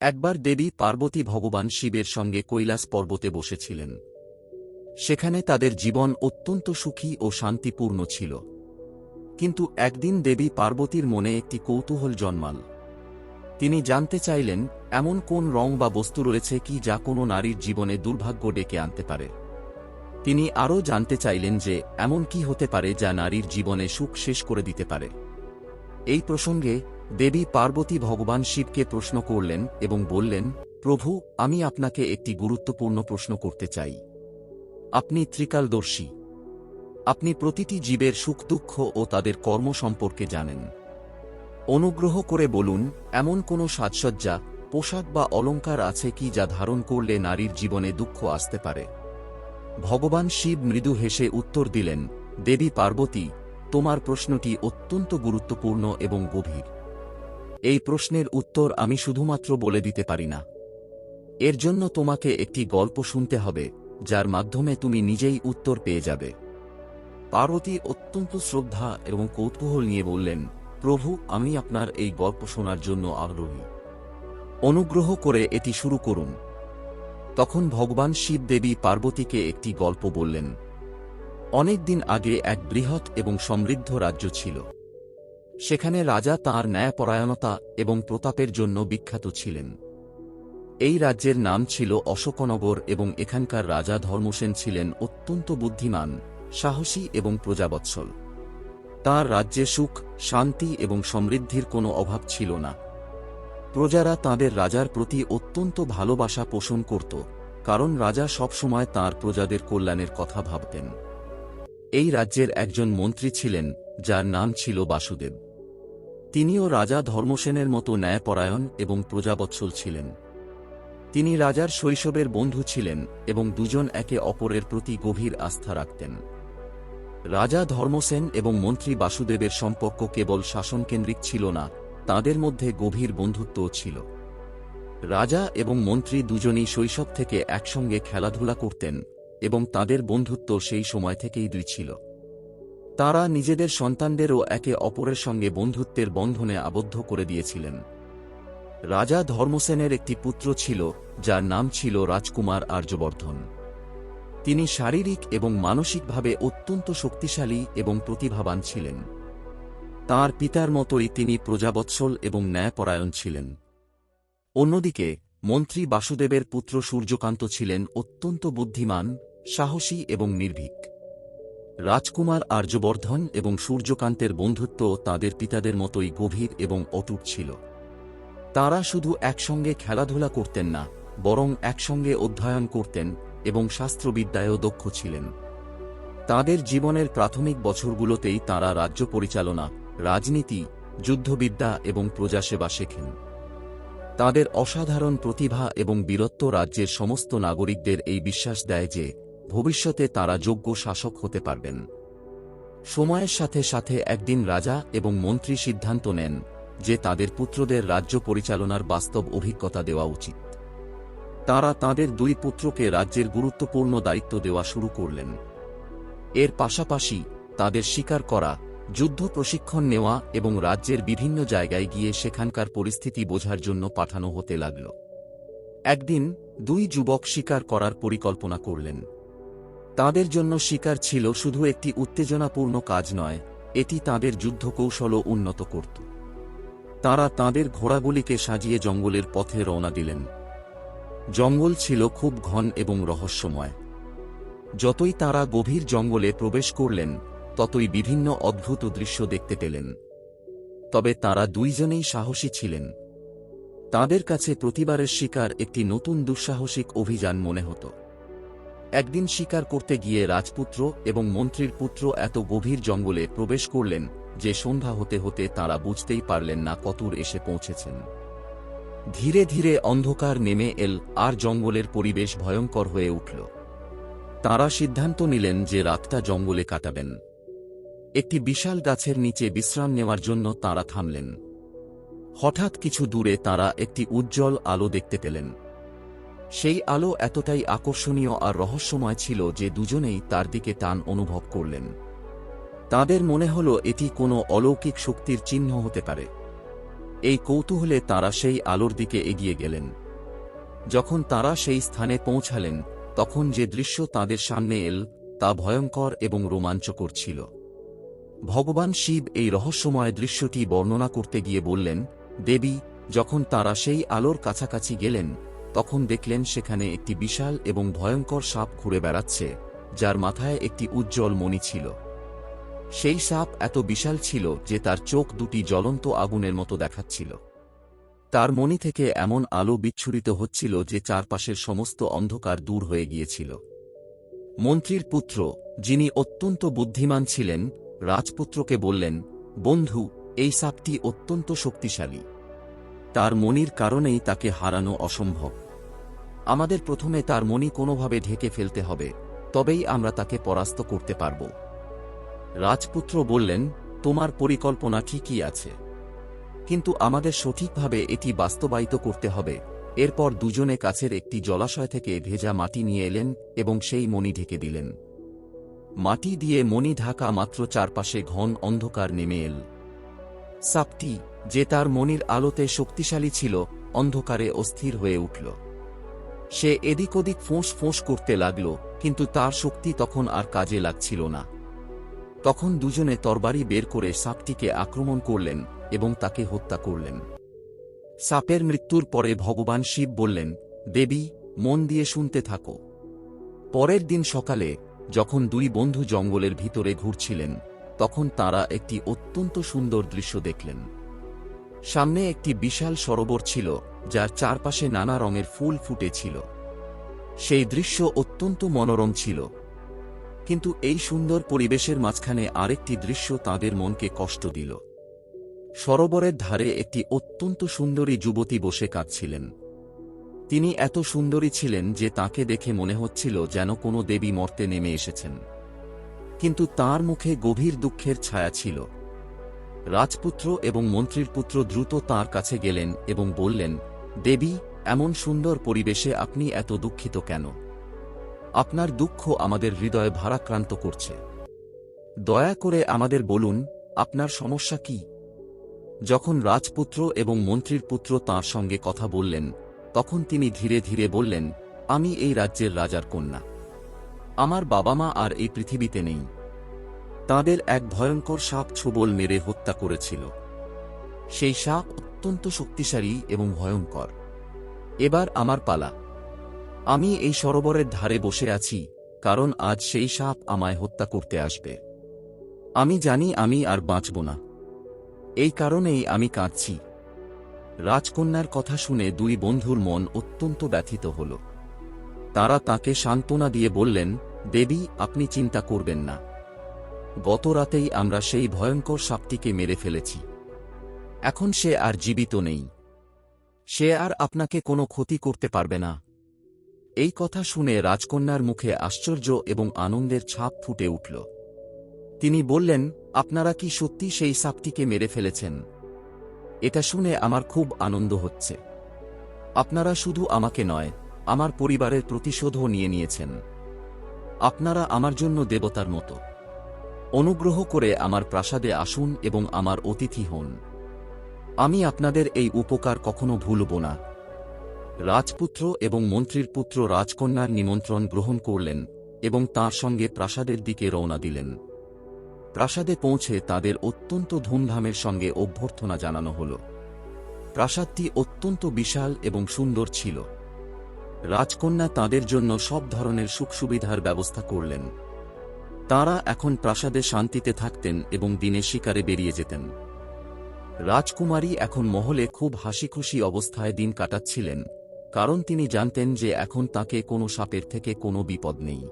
একবার দেবী পার্বতী ভগবান শিবের সঙ্গে কৈলাস পর্বতে বসেছিলেন। সেখানে তাদের জীবন অত্যন্ত সুখী ও শান্তিপূর্ণ ছিল। কিন্তু একদিন দেবী পার্বতীর মনে একটি কৌতূহল জন্মাল। তিনি জানতে চাইলেন, এমন কোন রং বা বস্তু রয়েছে কি যা কোনো নারীর জীবনে দুর্ভাগ্য ডেকে আনতে পারে? তিনি আরও জানতে চাইলেন যে, এমন কি হতে পারে যা নারীর জীবনে সুখ শেষ করে দিতে পারে? এই প্রসঙ্গে দেবী পার্বতী ভগবান শিবকে প্রশ্ন করলেন এবং বললেন, প্রভু, আমি আপনাকে একটি গুরুত্বপূর্ণ প্রশ্ন করতে চাই। আপনি ত্রিকালদর্শী। আপনি প্রতিটি জীবের সুখ দুঃখ ও তাদের কর্ম সম্পর্কে জানেন। অনুগ্রহ করে বলুন, এমন কোনো সাজসজ্জা, পোশাক বা অলঙ্কার আছে কি যা ধারণ করলে নারীর জীবনে দুঃখ আসতে পারে? ভগবান শিব মৃদু হেসে উত্তর দিলেন, দেবী পার্বতী, তোমার প্রশ্নটি অত্যন্ত গুরুত্বপূর্ণ এবং গভীর। এই প্রশ্নের উত্তর আমি শুধুমাত্র বলে দিতে পারি না। এর জন্য তোমাকে একটি গল্প শুনতে হবে, যার মাধ্যমে তুমি নিজেই উত্তর পেয়ে যাবে। পার্বতী অত্যন্ত শ্রদ্ধা এবং কৌতূহল নিয়ে বললেন, প্রভু, আমি আপনার এই গল্প শোনার জন্য আগ্রহী। অনুগ্রহ করে এটি শুরু করুন। তখন ভগবান শিব দেবী পার্বতীকে একটি গল্প বললেন। অনেক দিন আগে এক বৃহৎ এবং সমৃদ্ধ রাজ্য ছিল। সেখানে রাজা তাঁর ন্যায়পরায়ণতা এবং প্রতাপের জন্য বিখ্যাত ছিলেন। এই রাজ্যের নাম ছিল অশোকনগর এবং এখানকার রাজা ধর্মসেন ছিলেন অত্যন্ত বুদ্ধিমান, সাহসী এবং প্রজাবৎসল। তাঁর রাজ্যে সুখ, শান্তি এবং সমৃদ্ধির কোনো অভাব ছিল না। প্রজারা তাঁদের রাজার প্রতি অত্যন্ত ভালোবাসা পোষণ করত, কারণ রাজা সবসময় তাঁর প্রজাদের কল্যাণের কথা ভাবতেন। এই রাজ্যের একজন মন্ত্রী ছিলেন, যার নাম ছিল বাসুদেব। তিনিও রাজা ধর্মসেনের মতো ন্যায়পরায়ণ এবং প্রজাবৎসল ছিলেন। তিনি রাজার শৈশবের বন্ধু ছিলেন এবং দুজন একে অপরের প্রতি গভীর আস্থা রাখতেন। রাজা ধর্মসেন এবং মন্ত্রী বাসুদেবের সম্পর্ক কেবল শাসনকেন্দ্রিক ছিল না, তাদের মধ্যে গভীর বন্ধুত্বও ছিল। রাজা এবং মন্ত্রী দুজনই শৈশব থেকে একসঙ্গে খেলাধুলা করতেন এবং তাদের বন্ধুত্ব সেই সময় থেকেই দুই ছিল। তারা নিজেদের সন্তানদেরও একে অপরের সঙ্গে বন্ধুত্বের বন্ধনে আবদ্ধ করে দিয়েছিলেন। রাজা ধর্মসেনের একটি পুত্র ছিল, যার নাম ছিল রাজকুমার আর্যবর্ধন। তিনি শারীরিক এবং মানসিকভাবে অত্যন্ত শক্তিশালী এবং প্রতিভাবান ছিলেন। তার পিতার মতোই তিনি প্রজাবৎসল এবং ন্যায়পরায়ণ ছিলেন। অন্যদিকে, মন্ত্রী বাসুদেবের পুত্র সূর্যকান্ত ছিলেন অত্যন্ত বুদ্ধিমান, সাহসী এবং নির্ভীক। রাজকুমার আর্যবর্ধন এবং সূর্যকান্তের বন্ধুত্ব তাদের পিতাদের মতোই গভীর এবং অটুট ছিল। তারা শুধু একসঙ্গে খেলাধুলা করতেন না, বরং একসঙ্গে অধ্যয়ন করতেন এবং শাস্ত্রবিদ্যায়ও দক্ষ ছিলেন। তাদের জীবনের প্রাথমিক বছরগুলোতেই তারা রাজ্য পরিচালনা, রাজনীতি, যুদ্ধবিদ্যা এবং প্রজাসেবা শেখেন। তাদের অসাধারণ প্রতিভা এবং বীরত্ব রাজ্যের সমস্ত নাগরিকদের এই বিশ্বাস দেয় যে ভবিষ্যতে তারা যোগ্য শাসক হতে পারবেন। সময়ের সাথে সাথে একদিন রাজা এবং মন্ত্রী সিদ্ধান্ত নেন যে তাদের পুত্রদের রাজ্য পরিচালনার বাস্তব অভিজ্ঞতা দেওয়া উচিত। তারা তাদের দুই পুত্রকে রাজ্যের গুরুত্বপূর্ণ দায়িত্ব দেওয়া শুরু করলেন। এর পাশাপাশি তাদের স্বীকার করা, যুদ্ধ প্রশিক্ষণ নেওয়া এবং রাজ্যের বিভিন্ন জায়গায় গিয়ে সেখানকার পরিস্থিতি বোঝার জন্য পাঠানো হতে লাগল। একদিন দুই যুবক শিকার করার পরিকল্পনা করলেন। তাদের জন্য শিকার ছিল শুধু একটি উত্তেজনাপূর্ণ কাজ নয়, এটি তাদের যুদ্ধকৌশলও উন্নত করত। তারা তাদের ঘোড়াগুলিকে সাজিয়ে জঙ্গলের পথে রওনা দিলেন। জঙ্গল ছিল খুব ঘন এবং রহস্যময়। যতই তারা গভীর জঙ্গলে প্রবেশ করলেন, ততই বিভিন্ন অদ্ভুত দৃশ্য দেখতে পেলেন। তবে তারা দুইজনেই সাহসী ছিলেন। তাদের কাছে প্রতিবারের শিকার একটি নতুন দুঃসাহসিক অভিযান মনে হতো। একদিন শিকার করতে গিয়ে রাজপুত্র এবং মন্ত্রীর পুত্র এত গভীর জঙ্গলে প্রবেশ করলেন যে সন্ধ্যা হতে হতে তারা বুঝতেই পারলেন না কতর এসে পৌঁছেছেন। ধীরে ধীরে অন্ধকার নেমে এল, আর জঙ্গলের পরিবেশ ভয়ঙ্কর হয়ে উঠল। তারা সিদ্ধান্ত নিলেন যে রাতটা জঙ্গলে কাটাবেন। একটি বিশাল গাছের নিচে বিশ্রাম নেওয়ার জন্য তারা থামলেন। হঠাৎ কিছু দূরে তারা একটি উজ্জ্বল আলো দেখতে পেলেন। সেই আলো এতটাই আকর্ষণীয় আর রহস্যময় ছিল যে দুজনেই তার দিকে টান অনুভব করলেন। তাদের মনে হল এটি কোনো অলৌকিক শক্তির চিহ্ন হতে পারে। এই কৌতূহলে তারা সেই আলোর দিকে এগিয়ে গেলেন। যখন তারা সেই স্থানে পৌঁছালেন, তখন যে দৃশ্য তাদের সামনে এল, তা ভয়ঙ্কর এবং রোমাঞ্চকর ছিল। ভগবান শিব এই রহস্যময় দৃশ্যটি বর্ণনা করতে গিয়ে বললেন, দেবী, যখন তারা সেই আলোর কাছাকাছি গেলেন তখন দেখলেন সেখানে একটি বিশাল এবং ভয়ঙ্কর সাপ ঘুরে বেড়াচ্ছে, যার মাথায় একটি উজ্জ্বল মণি ছিল। সেই সাপ এত বিশাল ছিল যে তার চোখ দুটি জ্বলন্ত আগুনের মতো দেখাচ্ছিল। তার মণি থেকে এমন আলো বিচ্ছুরিত হচ্ছিল যে চারপাশের সমস্ত অন্ধকার দূর হয়ে গিয়েছিল। মন্ত্রীর পুত্র, যিনি অত্যন্ত বুদ্ধিমান ছিলেন, রাজপুত্রকে বললেন, বন্ধু, এই সাপটি অত্যন্ত শক্তিশালী। তার মনির কারণেই তাকে হারানো অসম্ভব। আমাদের প্রথমে তার মনি কোনোভাবে ঢেকে ফেলতে হবে, তবেই আমরা তাকে পরাস্ত করতে পারব। রাজপুত্র বললেন, তোমার পরিকল্পনা ঠিকই আছে। কিন্তু আমাদের সঠিকভাবে এটি বাস্তবায়িত করতে হবে। এরপর দুজনে কাছের একটি জলাশয় থেকে ভেজা মাটি নিয়ে এলেন এবং সেই মণি ঢেকে দিলেন। মাটি দিয়ে মণি ঢাকা মাত্র চারপাশে ঘন অন্ধকার নেমে এল। সাপটি যে তার মনির আলোতে শক্তিশালী ছিল, অন্ধকারে অস্থির হয়ে উঠল। সে এদিক ওদিক ফোঁস ফোঁস করতে লাগল, কিন্তু তার শক্তি তখন আর কাজে লাগছিল না। তখন দুজনে তরবারি বের করে সাপটিকে আক্রমণ করলেন এবং তাকে হত্যা করলেন। সাপের মৃত্যুর পরে ভগবান শিব বললেন, দেবী, মন দিয়ে শুনতে থাকো। পরের দিন সকালে, যখন দুই বন্ধু জঙ্গলের ভিতরে ঘুরছিলেন, তখন তারা একটি অত্যন্ত সুন্দর দৃশ্য দেখলেন। সামনে একটি বিশাল সরোবর ছিল, যার চারপাশে নানা রঙের ফুল ফুটেছিল। সেই দৃশ্য অত্যন্ত মনোরম ছিল। কিন্তু এই সুন্দর পরিবেশের মাঝখানে আরেকটি দৃশ্য তাদের মনকে কষ্ট দিল। সরোবরের ধারে একটি অত্যন্ত সুন্দরী যুবতী বসে কাঁদছিলেন। তিনি এত সুন্দরী ছিলেন যে তাকে দেখে মনে হচ্ছিল যেন কোনো দেবী মর্তে নেমে এসেছেন। কিন্তু তার মুখে গভীর দুঃখের ছায়া ছিল। রাজপুত্র এবং মন্ত্রীর পুত্র দ্রুত তার কাছে গেলেন এবং বললেন, দেবী, এমন সুন্দর পরিবেশে আপনি এত দুঃখিত কেন? আপনার দুঃখ আমাদের হৃদয় ভারাক্রান্ত করছে। দয়া করে আমাদের বলুন, আপনার সমস্যা কি? যখন রাজপুত্র এবং মন্ত্রীর পুত্র তাঁর সঙ্গে কথা বললেন, তখন তিনি ধীরে ধীরে বললেন, আমি এই রাজ্যের রাজার কন্যা। আমার বাবা মা আর এই পৃথিবীতে নেই। তাদের এক ভয়ঙ্কর সাপ ছোবল মেরে হত্যা করেছিল। সেই সাপ অত্যন্ত শক্তিশালী এবং ভয়ঙ্কর। এবার আমার পালা। আমি এই সরোবরের ধারে বসে আছি, কারণ আজ সেই সাপ আমায় হত্যা করতে আসবে। আমি জানি আমি আর বাঁচব না। এই কারণেই আমি কাঁদছি। রাজকন্যার কথা শুনে দুই বন্ধুর মন অত্যন্ত ব্যথিত হল। তারা তাকে সান্ত্বনা দিয়ে বললেন, দেবী, আপনি চিন্তা করবেন না। গত রাতেই আমরা সেই ভয়ঙ্কর সাপটিকে মেরে ফেলেছি। এখন সে আর জীবিত নেই। সে আর আপনাকে কোনো ক্ষতি করতে পারবে না। এই কথা শুনে রাজকন্যার মুখে আশ্চর্য এবং আনন্দের ছাপ ফুটে উঠল। তিনি বললেন, আপনারা কি সত্যি সেই সাপটিকে মেরে ফেলেছেন? এটা শুনে আমার খুব আনন্দ হচ্ছে। আপনারা শুধু আমাকে নয়, আমার পরিবারের প্রতিশোধও নিয়ে নিয়েছেন। আপনারা আমার জন্য দেবতার মতো। অনুগ্রহ করে আমার প্রাসাদে আসুন এবং আমার অতিথি হন। আমি আপনাদের এই উপকার কখনো ভুলব না। রাজপুত্র এবং মন্ত্রীর পুত্র রাজকন্যার নিমন্ত্রণ গ্রহণ করলেন এবং তার সঙ্গে প্রাসাদের দিকে রওনা দিলেন। প্রাসাদে পৌঁছে তাদের অত্যন্ত ধুমধামের সঙ্গে অভ্যর্থনা জানানো হল। প্রাসাদটি অত্যন্ত বিশাল এবং সুন্দর ছিল। রাজকন্যা তাদের জন্য সব ধরনের সুখ সুবিধার ব্যবস্থা করলেন। তারা এখন প্রাসাদে শান্তিতে থাকতেন এবং দিনে শিকারে বেরিয়ে যেতেন। রাজকুমারী এখন মহলে খুব হাসিখুশি অবস্থায় দিন কাটাচ্ছিলেন, কারণ তিনি জানতেন যে এখন তাকে কোনো সাপের থেকে কোনো বিপদ নেই।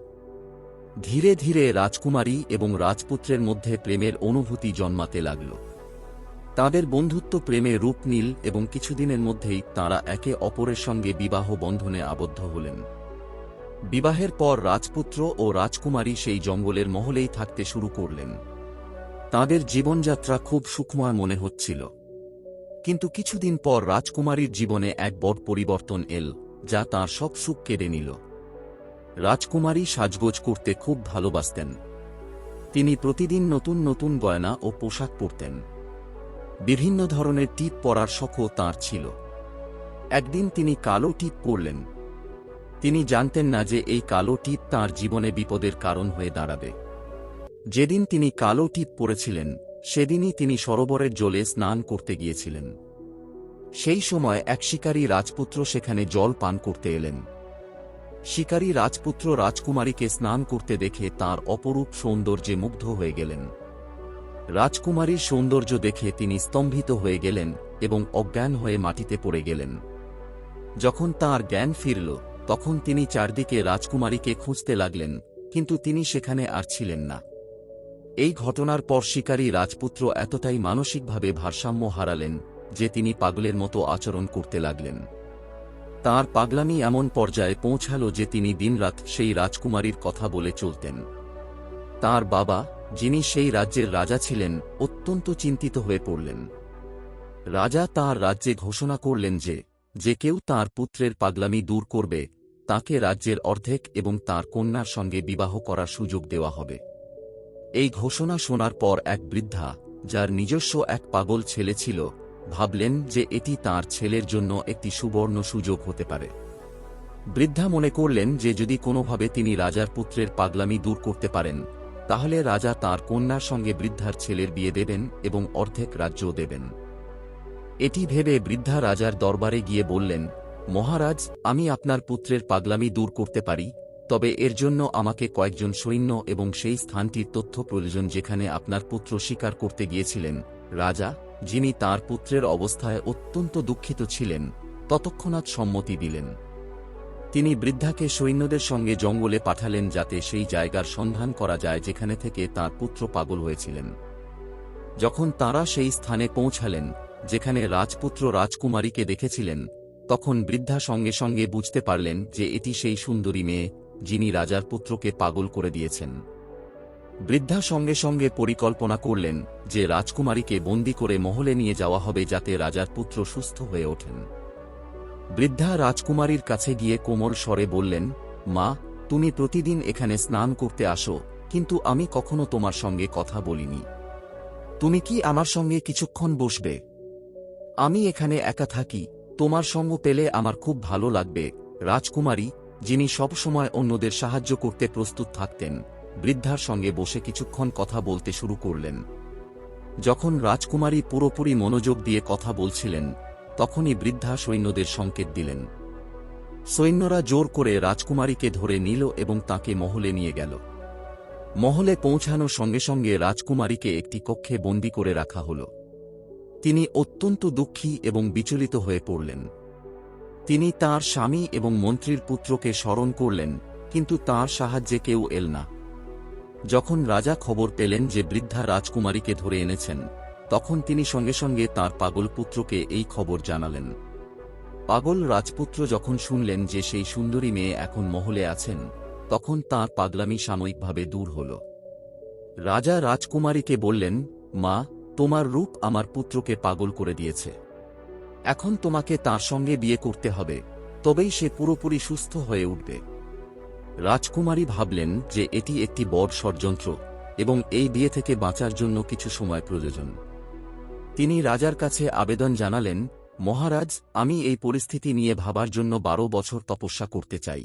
ধীরে ধীরে রাজকুমারী এবং রাজপুত্রের মধ্যে প্রেমের অনুভূতি জন্মাতে লাগল। তাদের বন্ধুত্ব প্রেমে রূপ নীল এবং কিছুদিনের মধ্যেই তাঁরা একে অপরের সঙ্গে বিবাহ বন্ধনে আবদ্ধ হলেন। বিবাহের পর রাজপুত্র ও রাজকুমারী সেই জঙ্গলের মহলেই থাকতে শুরু করলেন। তাদের জীবনযাত্রা খুব সুখময় মনে হচ্ছিল। কিন্তু কিছুদিন পর রাজকুমারীর জীবনে এক বড় পরিবর্তন এল, যা তার সব সুখ কেড়ে নিল। রাজকুমারী সাজগোজ করতে খুব ভালোবাসতেন। তিনি প্রতিদিন নতুন নতুন গয়না ও পোশাক পরতেন। বিভিন্ন ধরনের টিপ পরার শখও তাঁর ছিল। একদিন তিনি কালো টিপ পরলেন। তিনি জানতেন না যে এই কালো টিপ তাঁর জীবনে বিপদের কারণ হয়ে দাঁড়াবে। যেদিন তিনি কালো টিপ পরেছিলেন, সেদিনই তিনি সরোবরের জলে স্নান করতে গিয়েছিলেন। সেই সময় এক শিকারী রাজপুত্র সেখানে জল পান করতে এলেন। শিকারী রাজপুত্র রাজকুমারীকে স্নান করতে দেখে তার অপরূপ সৌন্দর্যে মুগ্ধ হয়ে গেলেন। রাজকুমারীর সৌন্দর্য দেখে তিনি স্তম্ভিত হয়ে গেলেন এবং অজ্ঞান হয়ে মাটিতে পড়ে গেলেন। যখন তার জ্ঞান ফিরল তখন তিনি চারদিকে রাজকুমারীকে খুঁজতে লাগলেন, কিন্তু তিনি সেখানে আর ছিলেন না। এই ঘটনার পর শিকারী রাজপুত্র এতটাই মানসিকভাবে ভারসাম্য হারালেন, যে তিনি পাগলের মতো আচরণ করতে লাগলেন। তার পাগলামি এমন পর্যায়ে পৌঁছাল যে তিনি দিনরাত সেই রাজকুমারীর কথা বলে চলতেন। তার বাবা, যিনি সেই রাজ্যের রাজা ছিলেন, অত্যন্ত চিন্তিত হয়ে পড়লেন। রাজা তার রাজ্যে ঘোষণা করলেন যে যে কেউ তার পুত্রের পাগলামি দূর করবে তাকে রাজ্যের অর্ধেক এবং তার কন্যার সঙ্গে বিবাহ করার সুযোগ দেওয়া হবে। এই ঘোষণা শোনার পর এক বৃদ্ধা, যার নিজস্ব এক পাগল ছেলে ছিল, ভাবলেন যে এটি তার ছেলের জন্য একটি সুবর্ণ সুযোগ হতে পারে। বৃদ্ধা মনে করলেন যে যদি কোনোভাবে তিনি রাজার পুত্রের পাগলামি দূর করতে পারেন, তাহলে রাজা তার কন্যার সঙ্গে বৃদ্ধার ছেলের বিয়ে দেবেন এবং অর্ধেক রাজ্যও দেবেন। এটি ভেবে বৃদ্ধা রাজার দরবারে গিয়ে বললেন মহারাজ, আমি আপনার পুত্রের পাগলামি দূর করতে পারি, তবে এর জন্য আমাকে কয়েকজন সৈন্য এবং সেই স্থানটির তথ্য প্রয়োজন যেখানে আপনার পুত্র স্বীকার করতে গিয়েছিলেন। রাজা, যিনি তার পুত্রের অবস্থায় অত্যন্ত দুঃখিত ছিলেন, ততক্ষণাৎ সম্মতি দিলেন। তিনি বৃদ্ধাকে সৈন্যদের সঙ্গে জঙ্গলে পাঠালেন যাতে সেই জায়গার সন্ধান করা যায় যেখানে থেকে তার পুত্র পাগল হয়েছিলেন। যখন তারা সেই স্থানে পৌঁছালেন, যেখানে রাজপুত্র রাজকুমারীকে দেখেছিলেন তখন বৃদ্ধা সঙ্গে সঙ্গে বুঝতে পারলেন যে এটি সেই সুন্দরী মেয়ে, যিনি রাজার পুত্রকে পাগল করে দিয়েছেন। বৃদ্ধা সঙ্গে সঙ্গে পরিকল্পনা করলেন যে রাজকুমারীকে বন্দি করে মহলে নিয়ে যাওয়া হবে যাতে রাজার পুত্র সুস্থ হয়ে ওঠেন। বৃদ্ধা রাজকুমারীর কাছে গিয়ে কোমল স্বরে বললেন, মা, তুমি প্রতিদিন এখানে স্নান করতে আসো, কিন্তু আমি কখনো তোমার সঙ্গে কথা বলিনি। তুমি কি আমার সঙ্গে কিছুক্ষণ বসবে? আমি এখানে একা থাকি তোমার সঙ্গ পেলে আমার খুব ভালো লাগবে। রাজকুমারী, যিনি সবসময় অন্যদের সাহায্য করতে প্রস্তুত থাকতেন, বৃদ্ধার সঙ্গে বসে কিছুক্ষণ কথা বলতে শুরু করলেন। যখন রাজকুমারী পুরোপুরি মনোযোগ দিয়ে কথা বলছিলেন, তখনই বৃদ্ধা সৈন্যদের সংকেত দিলেন। সৈন্যরা জোর করে রাজকুমারীকে ধরে নিল এবং তাকে মহলে নিয়ে গেল। মহলে পৌঁছানোর সঙ্গে সঙ্গে রাজকুমারীকে একটি কক্ষে বন্দী করে রাখা হল। তিনি অত্যন্ত দুঃখী এবং বিচলিত হয়ে পড়লেন। তিনি তার স্বামী এবং মন্ত্রীর পুত্রকে স্মরণ করলেন, কিন্তু তার সাহায্যে কেউ এল না। যখন রাজা খবর পেলেন যে বৃদ্ধা রাজকুমারীকে ধরে এনেছেন, তখন তিনি সঙ্গে সঙ্গে তার পাগল পুত্রকে এই খবর জানালেন। পাগল রাজপুত্র যখন শুনলেন যে সেই সুন্দরী মেয়ে এখন মহলে আছেন, তখন তার পাগলামি সাময়িকভাবে দূর হল। রাজা রাজকুমারীকে বললেন, মা তোমার রূপ আমার পুত্রকে পাগল করে দিয়েছে। এখন তোমাকে তার সঙ্গে বিয়ে করতে হবে, তবেই সে পুরোপুরি সুস্থ হয়ে উঠবে। রাজকুমারী ভাবলেন যে এটি একটি বড় ষড়যন্ত্র এবং এই বিয়ে থেকে বাঁচার জন্য কিছু সময় প্রয়োজন। তিনি রাজার কাছে আবেদন জানালেন, মহারাজ, আমি এই পরিস্থিতি নিয়ে ভাবার জন্য বারো বছর তপস্যা করতে চাই।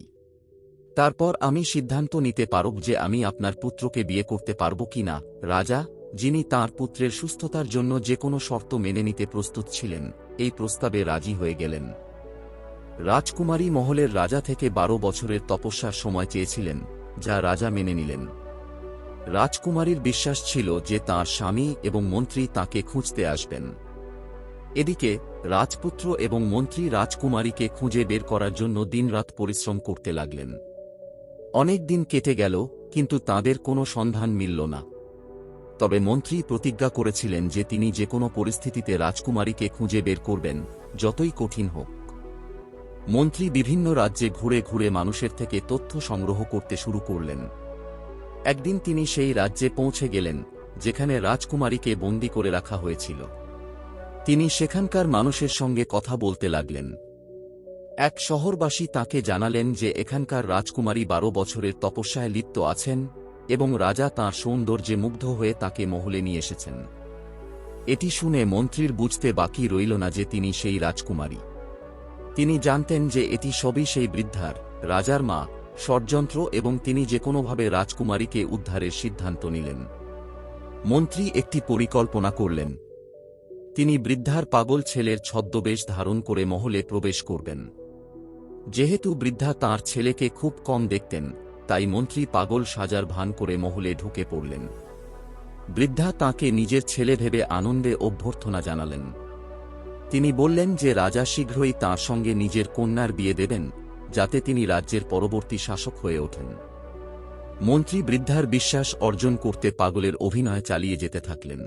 তারপর আমি সিদ্ধান্ত নিতে পারব যে আমি আপনার পুত্রকে বিয়ে করতে পারব কি না রাজা। যিনি তার পুত্রের সুস্থতার জন্য যে কোনো শর্ত মেনে নিতে প্রস্তুত ছিলেন, এই প্রস্তাবে রাজি হয়ে গেলেন। রাজকুমারী মহলের রাজা থেকে বারো বছরের তপস্যার সময় চেয়েছিলেন, যা রাজা মেনে নিলেন। রাজকুমারীর বিশ্বাস ছিল যে তার স্বামী এবং মন্ত্রী তাকে খুঁজতে আসবেন। এদিকে, রাজপুত্র এবং মন্ত্রী রাজকুমারীকে খুঁজে বের করার জন্য দিনরাত পরিশ্রম করতে লাগলেন। অনেক দিন কেটে গেল, কিন্তু তাদের কোনো সন্ধান মিলল না। তবে মন্ত্রী প্রতিজ্ঞা করেছিলেন যে তিনি যে কোনো পরিস্থিতিতে রাজকুমারীকে খুঁজে বের করবেন, যতই কঠিন হোক। মন্ত্রী বিভিন্ন রাজ্যে ঘুরে ঘুরে মানুষের থেকে তথ্য সংগ্রহ করতে শুরু করলেন। একদিন তিনি সেই রাজ্যে পৌঁছে গেলেন, যেখানে রাজকুমারীকে বন্দি করে রাখা হয়েছিল। তিনি সেখানকার মানুষের সঙ্গে কথা বলতে লাগলেন। এক শহরবাসী তাকে জানালেন যে এখানকার রাজকুমারী বারো বছরের তপস্যায় লিপ্ত আছেন এবং রাজা তাঁর সৌন্দর্যে মুগ্ধ হয়ে তাকে মহলে নিয়ে এসেছেন। এটি শুনে মন্ত্রীর বুঝতে বাকি রইল না যে তিনি সেই রাজকুমারী। তিনি জানতেন যে এটি সবই সেই বৃদ্ধার, রাজার মা, ষড়যন্ত্র এবং তিনি যে কোনোভাবে রাজকুমারীকে উদ্ধারের সিদ্ধান্ত নিলেন। মন্ত্রী একটি পরিকল্পনা করলেন। তিনি বৃদ্ধার পাগল ছেলের ছদ্মবেশ ধারণ করে মহলে প্রবেশ করবেন। যেহেতু বৃদ্ধা তার ছেলেকে খুব কম দেখতেন তাই মন্ত্রী পাগল সাজার ভান করে মহলে ঢুকে পড়লেন। বৃদ্ধা তাকে নিজের ছেলে ভেবে আনন্দে অভ্যর্থনা জানালেন। তিনি বললেন যে রাজা শীঘ্রই তাঁর সঙ্গে নিজের কন্যার বিয়ে দেবেন, যাতে তিনি রাজ্যের পরবর্তী শাসক হয়ে ওঠেন। মন্ত্রী বৃদ্ধার বিশ্বাস অর্জন করতে পাগলের অভিনয় চালিয়ে যেতে থাকলেন।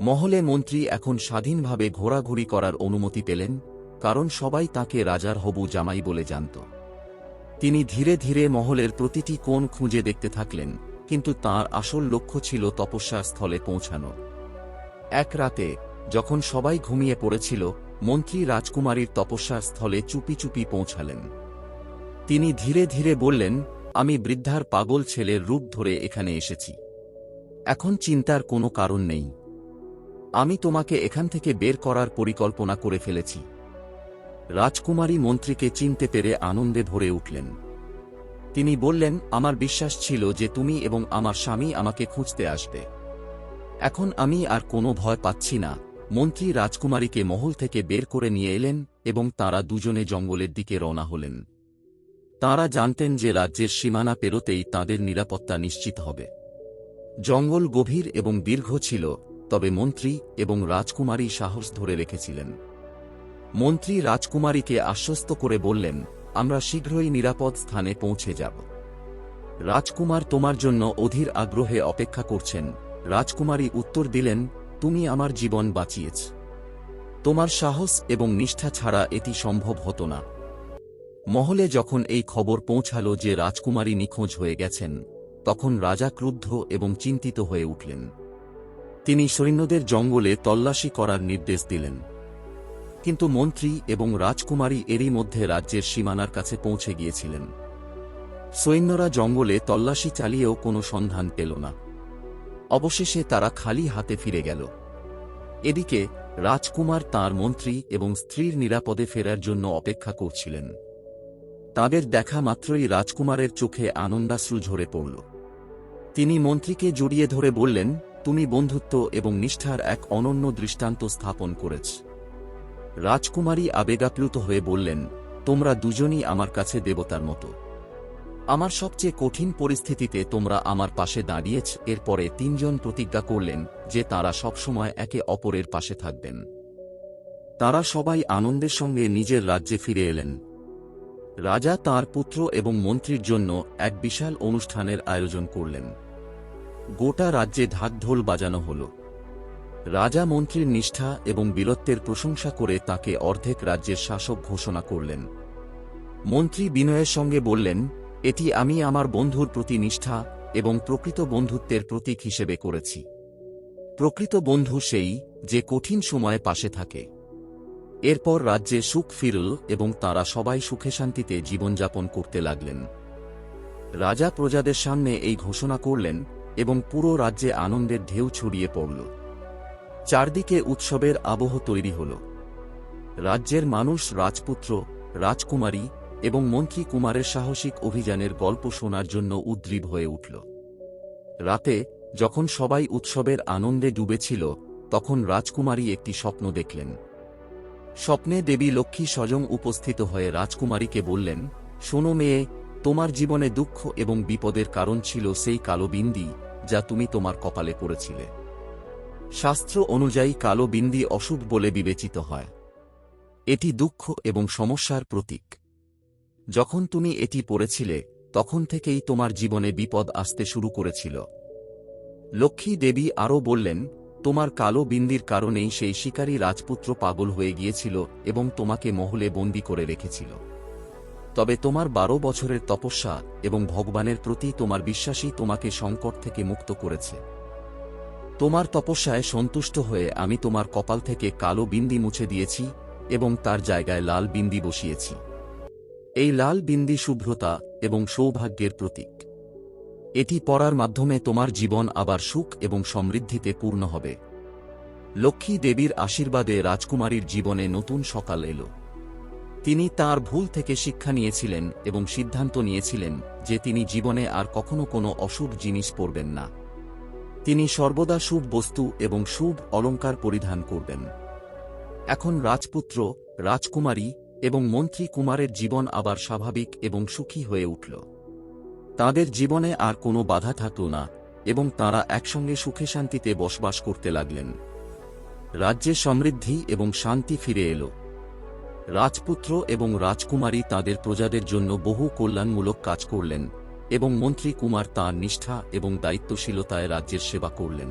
মহলে মন্ত্রী এখন স্বাধীনভাবে ঘোরাঘুরি করার অনুমতি পেলেন, কারণ সবাই তাকে রাজার হবু জামাই বলে জানত। তিনি ধীরে ধীরে মহলের প্রতিটি কোণ খুঁজে দেখতে থাকলেন, কিন্তু তার আসল লক্ষ্য ছিল তপস্যার স্থলে পৌঁছানো। এক রাতে, যখন সবাই ঘুমিয়ে পড়েছিল, মন্ত্রী রাজকুমারীর তপস্যার স্থলে চুপি চুপি পৌঁছালেন। তিনি ধীরে ধীরে বললেন, আমি বৃদ্ধার পাগল ছেলের রূপ ধরে এখানে এসেছি। এখন চিন্তার কোনো কারণ নেই। আমি তোমাকে এখান থেকে বের করার পরিকল্পনা করে ফেলেছি। রাজকুমারী মন্ত্রীকে চিনতে পেরে আনন্দে ভরে উঠলেন। তিনি বললেন, আমার বিশ্বাস ছিল যে তুমি এবং আমার স্বামী আমাকে খুঁজতে আসবে। এখন আমি আর কোনো ভয় পাচ্ছি না। মন্ত্রী রাজকুমারীকে মহল থেকে বের করে নিয়ে এলেন এবং তারা দুজনে জঙ্গলের দিকে রওনা হলেন। তাঁরা জানতেন যে রাজ্যের সীমানা পেরোতেই তাদের নিরাপত্তা নিশ্চিত হবে। জঙ্গল গভীর এবং দীর্ঘ ছিল, তবে মন্ত্রী এবং রাজকুমারী সাহস ধরে রেখেছিলেন। মন্ত্রী রাজকুমারীকে আশ্বস্ত করে বললেন, আমরা শীঘ্রই নিরাপদ স্থানে পৌঁছে যাব। রাজকুমার তোমার জন্য অধীর আগ্রহে অপেক্ষা করছেন। রাজকুমারী উত্তর দিলেন, তুমি আমার জীবন বাঁচিয়েছ। তোমার সাহস এবং নিষ্ঠা ছাড়া এটি সম্ভব হতো না। মহলে যখন এই খবর পৌঁছাল যে রাজকুমারী নিখোঁজ হয়ে গেছেন, তখন রাজা ক্রুদ্ধ এবং চিন্তিত হয়ে উঠলেন। তিনি সৈন্যদের জঙ্গলে তল্লাশি করার নির্দেশ দিলেন। কিন্তু মন্ত্রী এবং রাজকুমারী এরই মধ্যে রাজ্যের সীমানার কাছে পৌঁছে গিয়েছিলেন। সৈন্যরা জঙ্গলে তল্লাশি চালিয়েও কোনো সন্ধান পেল না। অবশেষে তারা খালি হাতে ফিরে গেল। এদিকে রাজকুমার তার মন্ত্রী এবং স্ত্রীর নিরাপদে ফেরার জন্য অপেক্ষা করছিলেন। তাদের দেখা মাত্রই রাজকুমারের চোখে আনন্দাশ্রু ঝরে পড়ল। তিনি মন্ত্রীকে জড়িয়ে ধরে বললেন, তুমি বন্ধুত্ব এবং নিষ্ঠার এক অনন্য দৃষ্টান্ত স্থাপন করেছ। রাজকুমারী আবেগাপ্লুত হয়ে বললেন, তোমরা দুজনই আমার কাছে দেবতার মতো। আমার সবচেয়ে কঠিন পরিস্থিতিতে তোমরা আমার পাশে দাঁড়িয়েছ। এরপরে তিনজন প্রতিজ্ঞা করলেন যে তারা সবসময় একে অপরের পাশে থাকবেন। তারা সবাই আনন্দের সঙ্গে নিজের রাজ্যে ফিরে এলেন। রাজা তার পুত্র এবং মন্ত্রীর জন্য এক বিশাল অনুষ্ঠানের আয়োজন করলেন। গোটা রাজ্যে ঢাকঢোল বাজানো হল। রাজা মন্ত্রীর নিষ্ঠা এবং বীরত্বের প্রশংসা করে তাকে অর্ধেক রাজ্যের শাসক ঘোষণা করলেন। মন্ত্রী বিনয়ের সঙ্গে বললেন, এটি আমি আমার বন্ধুর প্রতি নিষ্ঠা এবং প্রকৃত বন্ধুত্বের প্রতীক হিসেবে করেছি। প্রকৃত বন্ধু সেই যে কঠিন সময়ে পাশে থাকে। এরপর রাজ্যে সুখ ফিরল এবং তারা সবাই সুখে শান্তিতে জীবনযাপন করতে লাগলেন। রাজা প্রজাদের সামনে এই ঘোষণা করলেন এবং পুরো রাজ্যে আনন্দের ঢেউ ছড়িয়ে পড়ল। চারদিকে উৎসবের আবহ তৈরি হল। রাজ্যের মানুষ রাজপুত্র, রাজকুমারী এবং মন্ত্রী কুমারের সাহসিক অভিযানের গল্প শোনার জন্য উদ্রীব হয়ে উঠল। রাতে যখন সবাই উৎসবের আনন্দে ডুবেছিল, তখন রাজকুমারী একটি স্বপ্ন দেখলেন। স্বপ্নে দেবী লক্ষ্মী স্বয়ং উপস্থিত হয়ে রাজকুমারীকে বললেন, শোনো মেয়ে, তোমার জীবনে দুঃখ এবং বিপদের কারণ ছিল সেই কালো বিন্দি যা তুমি তোমার কপালে পড়েছিলে শাস্ত্র অনুযায়ী কালো বিন্দি অশুভ বলে বিবেচিত হয়। এটি দুঃখ এবং সমস্যার প্রতীক। যখন তুমি এটি পড়েছিলে, তখন থেকেই তোমার জীবনে বিপদ আসতে শুরু করেছিল। লক্ষ্মী দেবী আরও বললেন, তোমার কালো বিন্দির কারণেই সেই শিকারী রাজপুত্র পাগল হয়ে গিয়েছিল এবং তোমাকে মহলে বন্দি করে রেখেছিল। তবে তোমার বারো বছরের তপস্যা এবং ভগবানের প্রতি তোমার বিশ্বাসই তোমাকে সংকট থেকে মুক্ত করেছে। তোমার তপস্যায় সন্তুষ্ট হয়ে আমি তোমার কপাল থেকে কালো বিন্দি মুছে দিয়েছি এবং তার জায়গায় লাল বিন্দি বসিয়েছি। এই লাল বিন্দি শুভ্রতা এবং সৌভাগ্যের প্রতীক। এটি পড়ার মাধ্যমে তোমার জীবন আবার সুখ এবং সমৃদ্ধিতে পূর্ণ হবে। লক্ষ্মী দেবীর আশীর্বাদে রাজকুমারীর জীবনে নতুন সকাল এলো। তিনি তার ভুল থেকে শিক্ষা নিয়েছিলেন এবং সিদ্ধান্ত নিয়েছিলেন যে তিনি জীবনে আর কখনো কোনো অশুভ জিনিস পরবেন না। তিনি সর্বদা শুভ বস্তু এবং শুভ অলংকার পরিধান করবেন। এখন রাজপুত্র, রাজকুমারী এবং মন্ত্রী কুমারের জীবন আবার স্বাভাবিক এবং সুখী হয়ে উঠল। তাদের জীবনে আর কোনো বাধা থাকল না এবং তারা একসঙ্গে সুখে শান্তিতে বসবাস করতে লাগলেন। রাজ্যে সমৃদ্ধি এবং শান্তি ফিরে এলো। রাজপুত্র এবং রাজকুমারী তাদের প্রজাদের জন্য বহু কল্যাণমূলক কাজ করলেন। এবং মন্ত্রী কুমার তাঁর নিষ্ঠা এবং দায়িত্বশীলতায় রাজ্যের সেবা করলেন।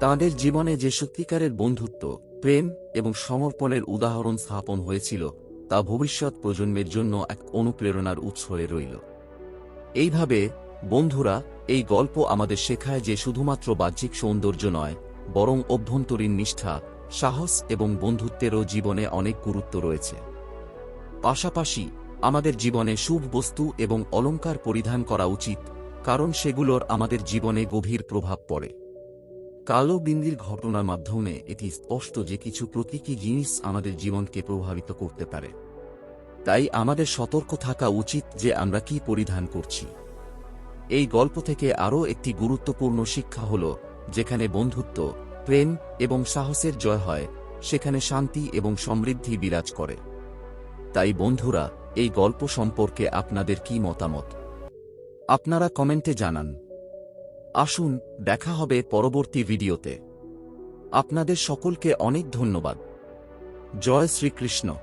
তাঁদের জীবনে যে সত্যিকারের বন্ধুত্ব, প্রেম এবং সমর্পণের উদাহরণ স্থাপন হয়েছিল, তা ভবিষ্যৎ প্রজন্মের জন্য এক অনুপ্রেরণার উৎস হয়ে রইল। এইভাবে বন্ধুরা এই গল্প আমাদের শেখায় যে শুধুমাত্র বাহ্যিক সৌন্দর্য নয়, বরং অভ্যন্তরীণ নিষ্ঠা, সাহস এবং বন্ধুত্বেরও জীবনে অনেক গুরুত্ব রয়েছে। পাশাপাশি আমাদের জীবনে শুভ বস্তু এবং অলঙ্কার পরিধান করা উচিত, কারণ সেগুলোর আমাদের জীবনে গভীর প্রভাব পড়ে। কালো বিন্দির ঘটনার মাধ্যমে এটি স্পষ্ট যে কিছু প্রতীকী জিনিস আমাদের জীবনকে প্রভাবিত করতে পারে। তাই আমাদের সতর্ক থাকা উচিত যে আমরা কি পরিধান করছি। এই গল্প থেকে আরও একটি গুরুত্বপূর্ণ শিক্ষা হল, যেখানে বন্ধুত্ব, প্রেম এবং সাহসের জয় হয়, সেখানে শান্তি এবং সমৃদ্ধি বিরাজ করে। তাই বন্ধুরা এই গল্প সম্পর্কে আপনাদের কি মতামত? আপনারা কমেন্টে জানান। আসুন, দেখা হবে পরবর্তী ভিডিওতে। আপনাদের সকলকে অনেক ধন্যবাদ। জয় শ্রীকৃষ্ণ।